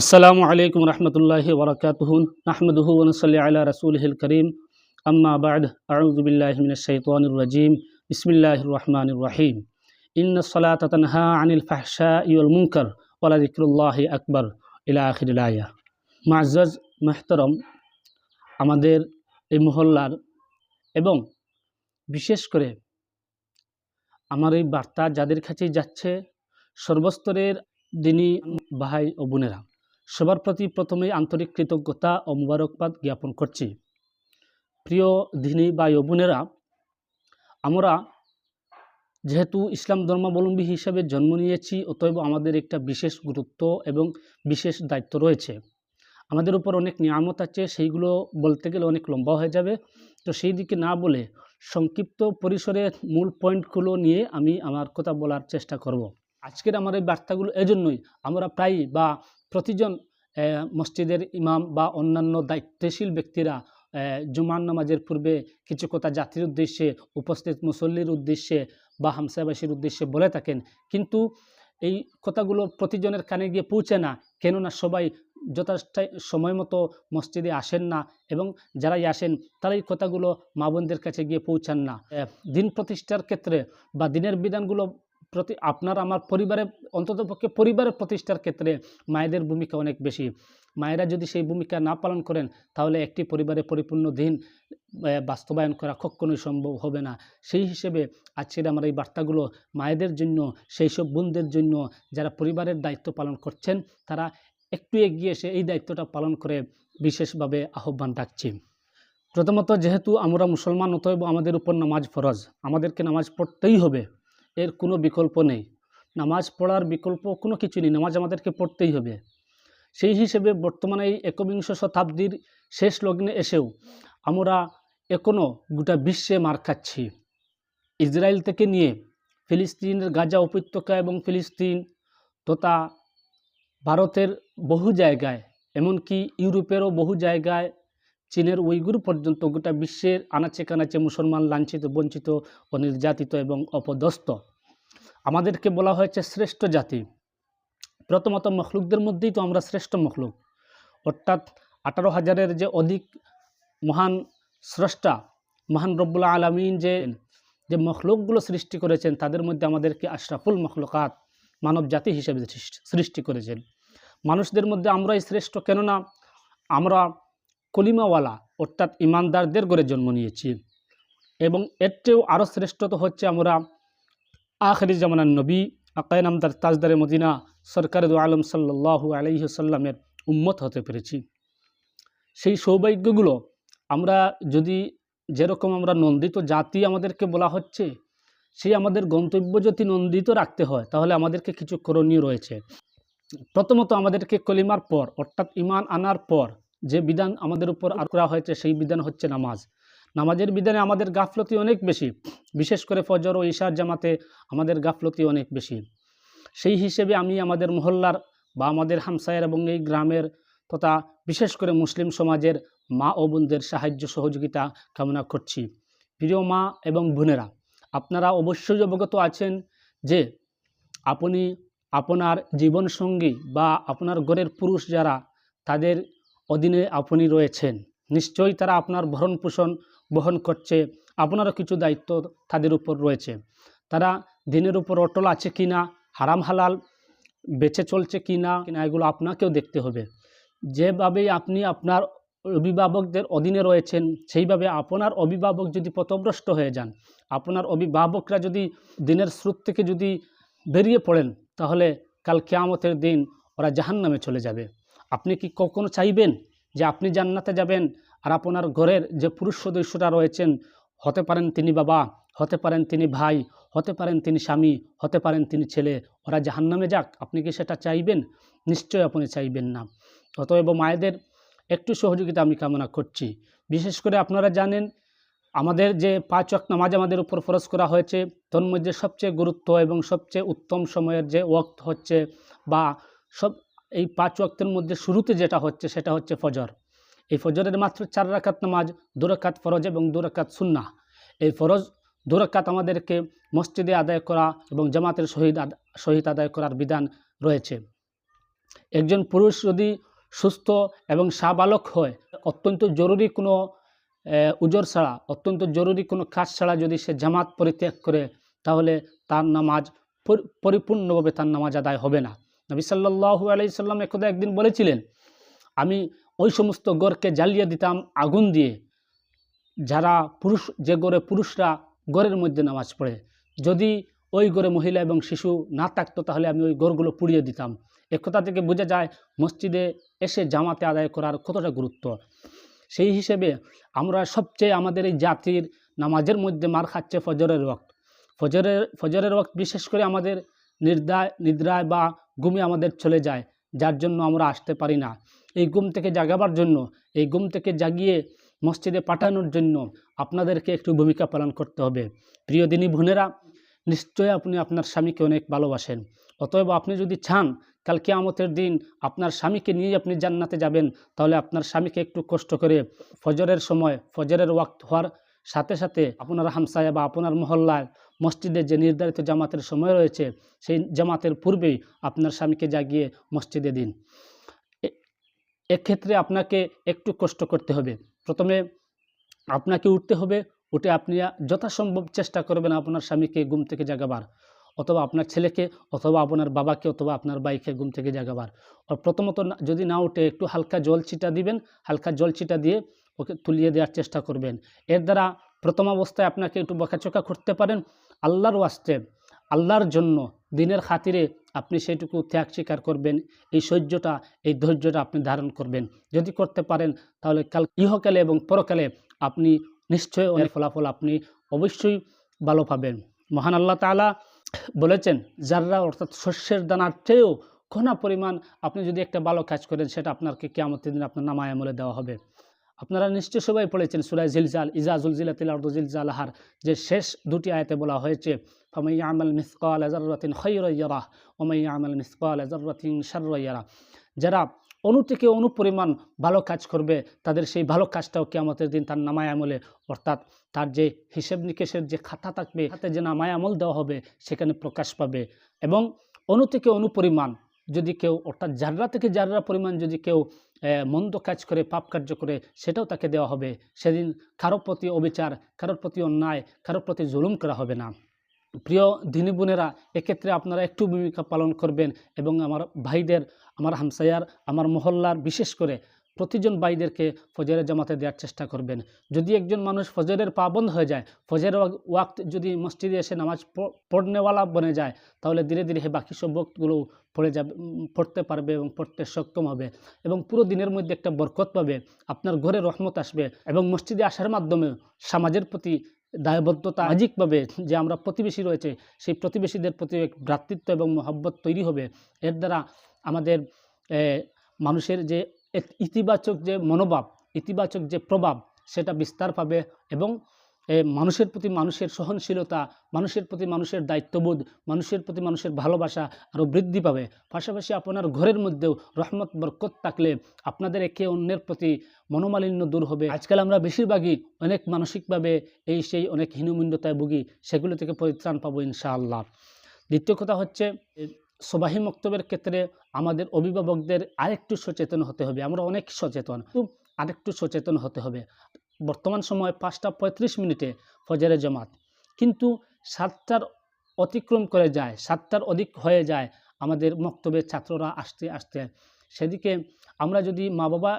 আসসালামু আলাইকুম রহমতুল্লাহি ওবরাকাতুহ নাহমদুহু ওনসল্লি আলা রসুলহিল করিম। আম্মা বাদ আউজুবিল্লাহ মিনাশাইতানির রাজিম। বিসমিল্লাহির রহমানির রহিম। ইন্ন সলাত তানহা আনিল ফাহশা ইউল ওয়ালা যিকরুল্লাহি আকবর ইলা আখিরিল আয়া। মাজ্জাজ মেহতরম, আমাদের এই মহল্লার এবং বিশেষ করে আমার এই বার্তা যাদের কাছেই যাচ্ছে, সর্বস্তরের দিনী ভাই ও বোনেরা। সবার প্রতি প্রথমেই আন্তরিক কৃতজ্ঞতা ও মুবারকবাদ জ্ঞাপন করছি। প্রিয় ভাই ও বোনেরা, আমরা যেহেতু ইসলাম ধর্মাবলম্বী হিসেবে জন্ম নিয়েছি, অতএব আমাদের একটা বিশেষ গুরুত্ব এবং বিশেষ দায়িত্ব রয়েছে। আমাদের উপর অনেক নিয়ামত আছে, সেইগুলো বলতে গেলে অনেক লম্বা হয়ে যাবে। তো সেই দিকে না বলে সংক্ষিপ্ত পরিসরে মূল পয়েন্টগুলো নিয়ে আমি আমার কথা বলার চেষ্টা করব। আজকের আমার এই বার্তাগুলো এজন্যই আমরা প্রায়ই বা প্রতিজন মসজিদের ইমাম বা অন্যান্য দায়িত্বশীল ব্যক্তিরা জুমান নামাজের পূর্বে কিছু কথা জাতির উদ্দেশ্যে, উপস্থিত মুসল্লির উদ্দেশ্যে বা হামসাবাসীর উদ্দেশ্যে বলে থাকেন। কিন্তু এই কথাগুলো প্রতিজনের কানে গিয়ে পৌঁছে না, কেননা সবাই যথেষ্ট সময় মতো মসজিদে আসেন না এবং যারাই আসেন তারা এই কথাগুলো মা বোনদের কাছে গিয়ে পৌঁছান না। দিন প্রতিষ্ঠার ক্ষেত্রে বা দিনের বিধানগুলো প্রতি, আপনার আমার পরিবারের অন্ততপক্ষে পরিবারের প্রতিষ্ঠার ক্ষেত্রে মায়েদের ভূমিকা অনেক বেশি। মায়েরা যদি সেই ভূমিকা না পালন করেন, তাহলে একটি পরিবারে পরিপূর্ণ দিন বাস্তবায়ন করা কখনোই সম্ভব হবে না। সেই হিসেবে আজকের আমার এই বার্তাগুলো মায়েদের জন্য, সেই সব বোনদের জন্য, যারা পরিবারের দায়িত্ব পালন করছেন, তারা একটু এগিয়ে এসে এই দায়িত্বটা পালন করে বিশেষভাবে আহ্বান রাখছি। প্রথমত, যেহেতু আমরা মুসলমান, অতএব আমাদের উপর নামাজ ফরজ। আমাদেরকে নামাজ পড়তেই হবে। এর কোনো বিকল্প নেই। নামাজ পড়ার বিকল্প কোনো কিছু নেই। নামাজ আমাদেরকে পড়তেই হবে। সেই হিসেবে বর্তমানে এই একবিংশ শতাব্দীর শেষ লগ্নে এসেও আমরা এখনও গোটা বিশ্বে মার খাচ্ছি। ইসরায়েল থেকে নিয়ে ফিলিস্তিনের গাজা উপত্যকা এবং ফিলিস্তিন তথা ভারতের বহু জায়গায়, এমনকি ইউরোপেরও বহু জায়গায় চীনের উইগুর পর্যন্ত গোটা বিশ্বের আনাচে কানাচে মুসলমান, লাঞ্ছিত, বঞ্চিত ও নির্যাতিত এবং অপদস্থ। আমাদেরকে বলা হয়েছে শ্রেষ্ঠ জাতি। প্রথমত মখলুকদের মধ্যেই তো আমরা শ্রেষ্ঠ মখলুক। অর্থাৎ আঠারো হাজারের যে অধিক মহান স্রষ্টা, মহান রব্বুল আলমিন যে যে মখলুকগুলো সৃষ্টি করেছেন, তাদের মধ্যে আমাদেরকে আশরাফুল মখলুকাত মানব জাতি হিসেবে সৃষ্টি করেছেন। মানুষদের মধ্যে আমরাই শ্রেষ্ঠ কেননা আমরা কলিমাওয়ালা, অর্থাৎ ইমানদারদের গড়ে জন্ম নিয়েছি। এবং এর চেয়েও আরও শ্রেষ্ঠ তো হচ্ছে আমরা আখরি জামানার নবী আকায় নামদার তাজদারে মদিনা সরকার দু আলম সাল্লাহু আলহিহসাল্লামের উম্মত হতে পেরেছি। সেই সৌভাগ্যগুলো আমরা যদি যেরকম আমরা নন্দিত জাতি আমাদেরকে বলা হচ্ছে, সেই আমাদের গন্তব্য যদি নন্দিত রাখতে হয়, তাহলে আমাদেরকে কিছু করণীয় রয়েছে। প্রথমত আমাদেরকে কলিমার পর, অর্থাৎ ইমান আনার পর যে বিধান আমাদের উপর আর করা হয়েছে, সেই বিধান হচ্ছে নামাজ। নামাজের বিধানে আমাদের গাফলতি অনেক বেশি। বিশেষ করে ফজর ও ঈশার জামাতে আমাদের গাফলতি অনেক বেশি। সেই হিসেবে আমি আমাদের মহল্লার বা আমাদের হামসায়ের এবং এই গ্রামের তথা বিশেষ করে মুসলিম সমাজের মা ও বোনদের সাহায্য সহযোগিতা কামনা করছি। প্রিয় মা এবং বোনেরা, আপনারা অবশ্যই অবগত আছেন যে আপনি, আপনার জীবনসঙ্গী বা আপনার ঘরের পুরুষ যারা, তাদের অধীনে আপনি রয়েছেন। নিশ্চয়ই তারা আপনার ভরণ পোষণ বহন করছে। আপনারও কিছু দায়িত্ব তাদের উপর রয়েছে। তারা দিনের উপর অটল আছে কি না হারাম হালাল বেঁচে চলছে কি না কিনা, এগুলো আপনাকেও দেখতে হবে। যেভাবেই আপনি আপনার অভিভাবকদের অধীনে রয়েছেন, সেইভাবে আপনার অভিভাবক যদি পথভ্রষ্ট হয়ে যান, আপনার অভিভাবকরা যদি দিনের স্রোত থেকে যদি বেরিয়ে পড়েন, তাহলে কাল কেয়ামতের দিন ওরা জাহান্নামে চলে যাবে। আপনি কি কখনো চাইবেন যে আপনি জান্নাতে যাবেন আর আপনার ঘরের যে পুরুষ সদস্যরা রয়েছেন, হতে পারেন তিনি বাবা, হতে পারেন তিনি ভাই, হতে পারেন তিনি স্বামী, হতে পারেন তিনি ছেলে, ওরা জাহান্নামে যাক। আপনি কি সেটা চাইবেন? নিশ্চয়ই আপনি চাইবেন না। অতএব মায়েদের একটু সহযোগিতা আমি কামনা করছি। বিশেষ করে আপনারা জানেন, আমাদের যে পাঁচ ওয়াক্ত নামাজ আমাদের উপর ফরজ করা হয়েছে তোর মধ্যে সবচেয়ে গুরুত্ব এবং সবচেয়ে উত্তম সময়ের যে ওয়াক্ত হচ্ছে বা সব এই পাঁচ ওয়াক্তের মধ্যে শুরুতে যেটা হচ্ছে সেটা হচ্ছে ফজর। এই ফজরের মাত্র চার রাকাত নামাজ দুরাকাত ফরজ এবং দুরাকাত সুন্না এই ফরজ দুরাকাত আমাদেরকে মসজিদে আদায় করা এবং জামাতের শহীদ শহীদ আদায় করার বিধান রয়েছে। একজন পুরুষ যদি সুস্থ এবং সাবালক হয়, অত্যন্ত জরুরি কোনো উজর ছাড়া, অত্যন্ত জরুরি কোনো কাজ ছাড়া যদি সে জামাত পরিত্যাগ করে, তাহলে তার নামাজ পরিপূর্ণভাবে তার নামাজ আদায় হবে না। নবী সাল্লাহু আলাইসাল্লাম একদা একদিন বলেছিলেন, আমি ওই সমস্ত গড়কে জ্বালিয়ে দিতাম আগুন দিয়ে। যারা পুরুষ, যে গড়ে পুরুষরা গড়ের মধ্যে নামাজ পড়ে, যদি ওই গড়ে মহিলা এবং শিশু না থাকতো তাহলে আমি ওই গড়গুলো পুড়িয়ে দিতাম। একথা থেকে বোঝা যায়, মসজিদে এসে জামাতে আদায় করার কতটা গুরুত্ব? সেই হিসেবে আমরা সবচেয়ে আমাদের এই জাতির নামাজের মধ্যে মার খাচ্ছে ফজরের ওয়াক্ত। ফজরের ফজরের ওয়াক্ত বিশেষ করে আমাদের নির্দায় নিদ্রায় বা ঘুমে আমাদের চলে যায়, যার জন্য আমরা আসতে পারি না। এই ঘুম থেকে জাগাবার জন্য, এই ঘুম থেকে জাগিয়ে মসজিদে পাঠানোর জন্য আপনাদেরকে একটু ভূমিকা পালন করতে হবে। প্রিয় দিনী বোনেরা, নিশ্চয়ই আপনি আপনার স্বামীকে অনেক ভালোবাসেন। অতএব আপনি যদি চান, কাল কিয়ামতের দিন আপনার স্বামীকে নিয়ে আপনি জান্নাতে যাবেন, তাহলে আপনার স্বামীকে একটু কষ্ট করে ফজরের সময়, ফজরের ওয়াক্ত হওয়ার সাথে সাথে আপনার হামসায় বা আপনার মহল্লায় মসজিদে যে নির্ধারিত জামাতের সময় রয়েছে, সেই জামাতের পূর্বেই আপনার স্বামীকে জাগিয়ে মসজিদে দিন। এক্ষেত্রে আপনাকে একটু কষ্ট করতে হবে। প্রথমে আপনাকে উঠতে হবে, উঠে আপনি যথাসম্ভব চেষ্টা করবেন আপনার স্বামীকে ঘুম থেকে জাগাবার। অথবা আপনার ছেলেকে, অথবা আপনার বাবাকে, অথবা আপনার বাইকে ঘুম থেকে জাগাবার। প্রথমত যদি না উঠে একটু হালকা জল ছিটা দিবেন, হালকা জল ছিটা দিয়ে ওকে তুলিয়ে দেওয়ার চেষ্টা করবেন। এর দ্বারা প্রথম অবস্থায় আপনাকে একটু বকাচকা করতে পারেন। আল্লাহর ওয়াস্তে, আল্লাহর জন্য দিনের খাতিরে আপনি সেটুকু ত্যাগ স্বীকার করবেন। এই সহ্যটা, এই ধৈর্যটা আপনি ধারণ করবেন। যদি করতে পারেন, তাহলে কাল, ইহকালে এবং পরকালে আপনি নিশ্চয়ই অনেক ফলাফল আপনি অবশ্যই ভালো পাবেন। মহান আল্লাহ তাআলা বলেছেন যাররা অর্থাৎ শস্যের দানার চেয়েও ঘনা পরিমাণ আপনি যদি একটা ভালো কাজ করেন, সেটা আপনাকে কেয়ামতের দিন আপনার নামায় আমলে দেওয়া হবে। আপনারা নিশ্চয় সবাই পড়েছেন সুরাই জিলজাল ইজাজুল জিলা জিলাতিল আর্দু জিলজালাহার যে শেষ দুটি আয়াতে বলা হয়েছে, ফামাই আমাল মিসকাল জাররাতিন খৈরয়ারা ওমাই আমাল মিসকাল জাররাতিন শাররাইয়ারা যারা অনু থেকে অনুপরিমাণ ভালো কাজ করবে, তাদের সেই ভালো কাজটাও কেয়ামতের দিন তার নামায় আমলে, অর্থাৎ তার যে হিসেব নিকেশের যে খাতা থাকবে, হাতে যে নামায় আমল দেওয়া হবে, সেখানে প্রকাশ পাবে। এবং অনু থেকে অনু পরিমাণ যদি কেউ, অর্থাৎ জাররা থেকে জাররা পরিমাণ যদি কেউ মন্দ কাজ করে, পাপ কার্য করে, সেটাও তাকে দেওয়া হবে। সেদিন কারোর প্রতি অবিচার, কারোর প্রতি অন্যায়, কারোর প্রতি জুলুম করা হবে না। প্রিয় দিনী বোনেরা, এক্ষেত্রে আপনারা একটু ভূমিকা পালন করবেন এবং আমার ভাইদের, আমার হামসায়ার, আমার মহল্লার, বিশেষ করে প্রতিজন ভাইদেরকে ফজরের জামাতে দেওয়ার চেষ্টা করবেন। যদি একজন মানুষ ফজরের পাবন্ধ হয়ে যায়, ফজরের ওয়াক- ওয়াক্ত যদি মসজিদে এসে নামাজ পড়নেওয়ালা বনে যায়, তাহলে ধীরে ধীরে হে বাকি সব পড়ে যাবে পড়তে পারবে এবং পড়তে সক্ষম হবে এবং পুরো দিনের মধ্যে একটা বরকত পাবে। আপনার ঘরে রহমত আসবে এবং মসজিদে আসার মাধ্যমে সমাজের প্রতি দায়বদ্ধতা সামাজিকভাবে যে আমরা প্রতিবেশী রয়েছে, সেই প্রতিবেশীদের প্রতি এক ভ্রাতৃত্ব এবং মহব্বত তৈরি হবে। এর দ্বারা আমাদের মানুষের যে এক ইতিবাচক যে মনোভাব, ইতিবাচক যে প্রভাব, সেটা বিস্তার পাবে এবং মানুষের প্রতি মানুষের সহনশীলতা, মানুষের প্রতি মানুষের দায়িত্ববোধ, মানুষের প্রতি মানুষের ভালোবাসা আরও বৃদ্ধি পাবে। পাশাপাশি আপনার ঘরের মধ্যেও রহমত, বরকত থাকলে আপনাদের একে অন্যের প্রতি মনোমালিন্য দূর হবে। আজকাল আমরা বেশিরভাগই অনেক মানসিকভাবে এই সেই অনেক হীনমূল্যতায় ভুগি, সেগুলো থেকে পরিত্রাণ পাবো ইনশাআল্লাহ। দ্বিতীয় কথা হচ্ছে সবাহি মক্তবের ক্ষেত্রে আমাদের অভিভাবকদের আরেকটু সচেতন হতে হবে। আমরা অনেক সচেতন। আরেকটু সচেতন হতে হবে। বর্তমান সময় পাঁচটা পঁয়ত্রিশ মিনিটে ফজরে জমাত। কিন্তু সাতটার অতিক্রম করে যায়, সাতটার অধিক হয়ে যায় আমাদের মক্তবের ছাত্ররা আসতে আসতে। সেদিকে আমরা যদি মা বাবা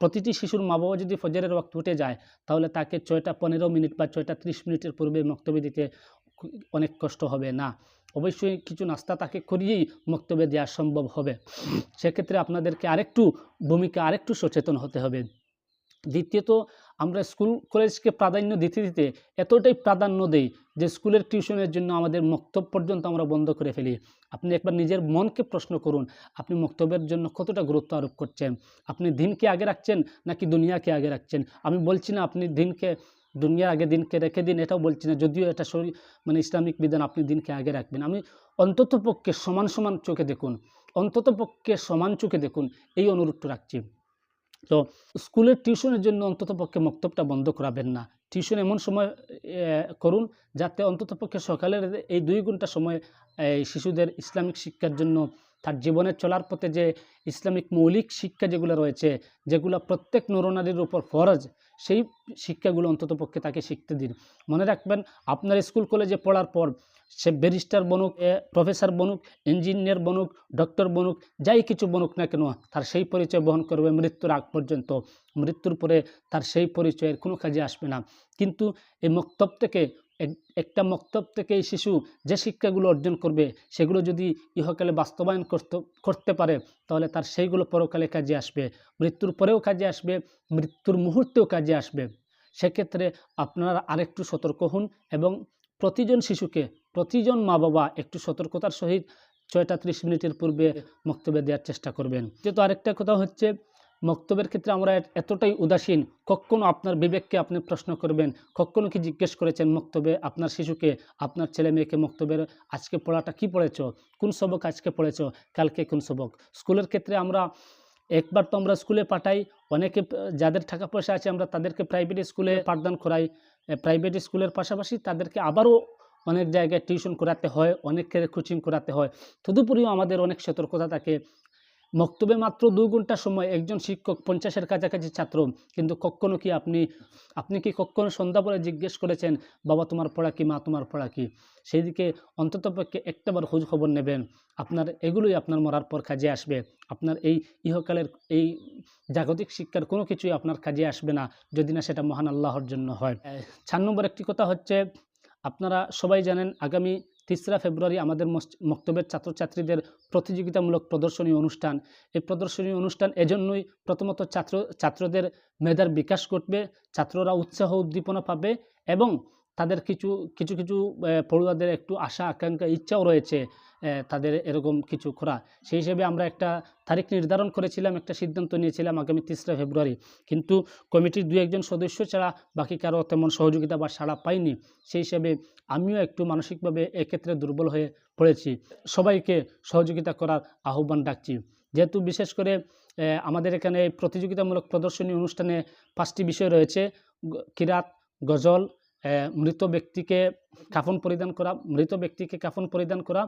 প্রতিটি শিশুর মা বাবা যদি ফজরের ওয়াক্ত উঠে যায়, তাহলে তাকে ছয়টা পনেরো মিনিট বা ছয়টা ত্রিশ মিনিটের পূর্বে মক্তবে দিতে অনেক কষ্ট হবে। না অবশ্যই কিছু নাস্তা তাকে করিয়েই মক্তবে দেওয়া সম্ভব হবে। সেক্ষেত্রে আপনাদেরকে আরেকটু ভূমিকা, আরেকটু সচেতন হতে হবে। দ্বিতীয়ত, আমরা স্কুল কলেজকে প্রাধান্য দিতে দিতে এতটাই প্রাধান্য দেই যে স্কুলের টিউশনের জন্য আমাদের মক্তব পর্যন্ত আমরা বন্ধ করে ফেলি। আপনি একবার নিজের মনকে প্রশ্ন করুন, আপনি মক্তবের জন্য কতটা গুরুত্ব আরোপ করছেন? আপনি দিনকে আগে রাখছেন নাকি দুনিয়াকে আগে রাখছেন? আমি বলছি না আপনি দিনকে দুনিয়ার আগে দিনকে রেখে দিন, এটাও বলছি না, যদিও এটা শরী মানে ইসলামিক বিধান আপনি দিনকে আগে রাখবেন। আমি অন্তত পক্ষে সমান সমান চোখে দেখুন, অন্তত পক্ষে সমান চোখে দেখুন, এই অনুরোধটা রাখছি। তো স্কুলের টিউশনের জন্য অন্তত পক্ষে মক্তবটা বন্ধ করাবেন না। টিউশন এমন সময় করুন, যাতে অন্তত পক্ষে সকালের এই দুই ঘণ্টা সময় শিশুদের ইসলামিক শিক্ষার জন্য তার জীবনের চলার পথে যে ইসলামিক মৌলিক শিক্ষা যেগুলো রয়েছে, যেগুলো প্রত্যেক নরনারীর উপর ফরজ সেই শিক্ষাগুলো অন্ততপক্ষে তাকে শিখতে দিন। মনে রাখবেন, আপনার স্কুল কলেজে পড়ার পর সে ব্যারিস্টার বনুক প্রফেসর বনুক, ইঞ্জিনিয়ার বনুক, ডক্টর বনুক, যাই কিছু বনুক না কেন, তার সেই পরিচয় বহন করবে মৃত্যুর আগ পর্যন্ত। মৃত্যুর পরে তার সেই পরিচয়ের কোনো কাজে আসবে না। কিন্তু এই মক্তব থেকে একটা মক্তব থেকে এই শিশু যে শিক্ষাগুলো অর্জন করবে, সেগুলো যদি ইহকালে বাস্তবায়ন করতে পারে, তাহলে তার সেইগুলো পরকালে কাজে আসবে। মৃত্যুর পরেও কাজে আসবে, মৃত্যুর মুহূর্তেও কাজে আসবে। সেক্ষেত্রে আপনারা আরেকটু সতর্ক হন এবং প্রতিজন শিশুকে, প্রতিজন মা বাবা একটু সতর্কতার সহিত ছয়টা ত্রিশ মিনিটের পূর্বে মক্তব্য দেওয়ার চেষ্টা করবেন। যেহেতু আরেকটা কথা হচ্ছে মক্তবের ক্ষেত্রে আমরা এতটাই উদাসীন, কখনো আপনার বিবেককে আপনি প্রশ্ন করবেন, কখনো কি জিজ্ঞেস করেছেন মক্তবে, আপনার শিশুকে, আপনার ছেলে মেয়েকে মক্তবের আজকে পড়াটা কি পড়েছ, কোন সবক আজকে পড়েছ, কালকে কোন সবক? স্কুলের ক্ষেত্রে আমরা একবার তো আমরা স্কুলে পাঠাই, অনেকে যাদের টাকা পয়সা আছে আমরা তাদেরকে প্রাইভেট স্কুলে পাঠদান করাই প্রাইভেট স্কুলের পাশাপাশি তাদেরকে আবারও অনেক জায়গায় টিউশন করাতে হয় অনেকের কোচিং করাতে হয়। তদুপরিও আমাদের অনেক সতর্কতা থাকে মক্তবে মাত্র দু ঘণ্টা সময় একজন শিক্ষক পঞ্চাশের কাছাকাছি ছাত্র। কিন্তু কখনো কি আপনি আপনি কি কখনো সন্ধ্যা পরে জিজ্ঞেস করেছেন, বাবা, তোমার পড়া কি? মা, তোমার পড়া কি? সেই দিকে অন্ততপক্ষে একটাবার খোঁজ খবর নেবেন। আপনার, এগুলোই আপনার মরার পর কাজে আসবে। আপনার এই ইহকালের, এই জাগতিক শিক্ষার কোনো কিছুই আপনার কাজে আসবে না, যদি না সেটা মহান আল্লাহর জন্য হয়। চার নম্বর একটি কথা হচ্ছে, আপনারা সবাই জানেন, আগামী তেসরা ফেব্রুয়ারি আমাদের মক্তবের ছাত্রছাত্রীদের প্রতিযোগিতামূলক প্রদর্শনী অনুষ্ঠান। এই প্রদর্শনী অনুষ্ঠান এজন্যই প্রথমত ছাত্র, ছাত্রদের মেধার বিকাশ ঘটবে, ছাত্ররা উৎসাহ উদ্দীপনা পাবে এবং তাদের কিছু কিছু কিছু পড়ুয়াদের একটু আশা, আকাঙ্ক্ষা, ইচ্ছাও রয়েছে তাদের এরকম কিছু করা সেই হিসেবে আমরা একটা তারিখ নির্ধারণ করেছিলাম, একটা সিদ্ধান্ত নিয়েছিলাম আগামী তেসরা ফেব্রুয়ারি। কিন্তু কমিটির দু একজন সদস্য ছাড়া বাকি কারও তেমন সহযোগিতা বা সাড়া পাইনি। সেই হিসেবে আমিও একটু মানসিকভাবে এক্ষেত্রে দুর্বল হয়ে পড়েছি। সবাইকে সহযোগিতা করার আহ্বান ডাকছি যেহেতু বিশেষ করে আমাদের এখানে প্রতিযোগিতামূলক প্রদর্শনী অনুষ্ঠানে পাঁচটি বিষয় রয়েছে কিরাত, গজল মৃত ব্যক্তিকে কাফন পরিধান করা, মৃত ব্যক্তিকে কাফন পরিধান করা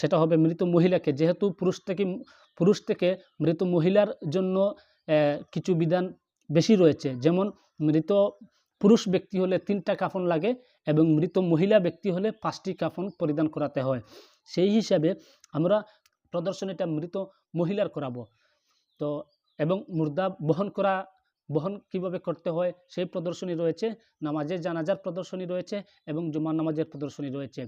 সেটা হবে মৃত মহিলাকে। যেহেতু পুরুষ থেকে পুরুষ থেকে মৃত মহিলার জন্য কিছু বিধান বেশি রয়েছে। যেমন মৃত পুরুষ ব্যক্তি হলে তিনটা কাফন লাগে এবং মৃত মহিলা ব্যক্তি হলে পাঁচটি কাফন পরিধান করাতে হয়। সেই হিসাবে আমরা প্রদর্শনীটা মৃত মহিলার করাবো। তো, এবং মুর্দা বহন করা বহন কীভাবে করতে হয়, সেই প্রদর্শনী রয়েছে, নামাজের জানাজার প্রদর্শনী রয়েছে এবং জুমার নামাজের প্রদর্শনী রয়েছে।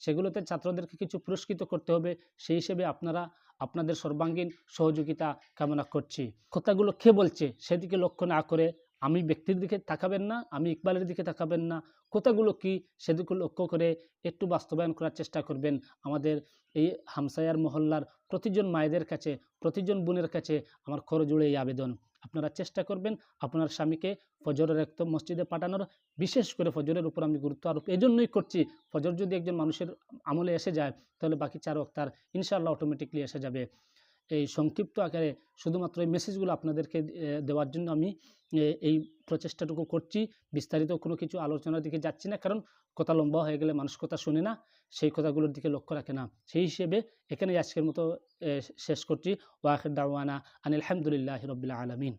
সেগুলোতে ছাত্রদেরকে কিছু পুরস্কৃত করতে হবে, সেই হিসেবে আপনারা, আপনাদের সর্বাঙ্গীন সহযোগিতা কামনা করছি। কথাগুলো কে বলছে, সেদিকে লক্ষ্য না করে আমি ব্যক্তির দিকে তাকাবেন না, আমি ইকবালের দিকে তাকাবেন না। কথাগুলো কি, সেদিকে লক্ষ্য করে একটু বাস্তবায়ন করার চেষ্টা করবেন। আমাদের এই হামসায়ার মহল্লার প্রতিজন মায়েদের কাছে, প্রতিজন বোনের কাছে আমার করজোড়ে এই আবেদন। আপনারা চেষ্টা করবেন আপনার স্বামীকে ফজরের একত মসজিদে পাঠানোর, বিশেষ করে ফজরের উপর আমি গুরুত্ব আরোপ এজন্যই করছি। ফজর যদি একজন মানুষের আমলে এসে যায়, তাহলে বাকি চার অক্তার ইনশাআল্লাহ অটোমেটিকলি এসে যাবে। এই সংক্ষিপ্ত আকারে শুধুমাত্র এই মেসেজগুলো আপনাদেরকে দেওয়ার জন্য আমি এই প্রচেষ্টাটুকু করছি। বিস্তারিত কোনো কিছু আলোচনার দিকে যাচ্ছি না, কারণ কথা লম্বা হয়ে গেলে মানুষ কথা শুনে না, সেই কথাগুলোর দিকে লক্ষ্য রাখে না। সেই হিসেবে এখানে আজকের মতো শেষ করছি। ওয়াখির দাওয়ানা আনিল আলহামদুলিল্লাহ রবিল্লা আলমিন।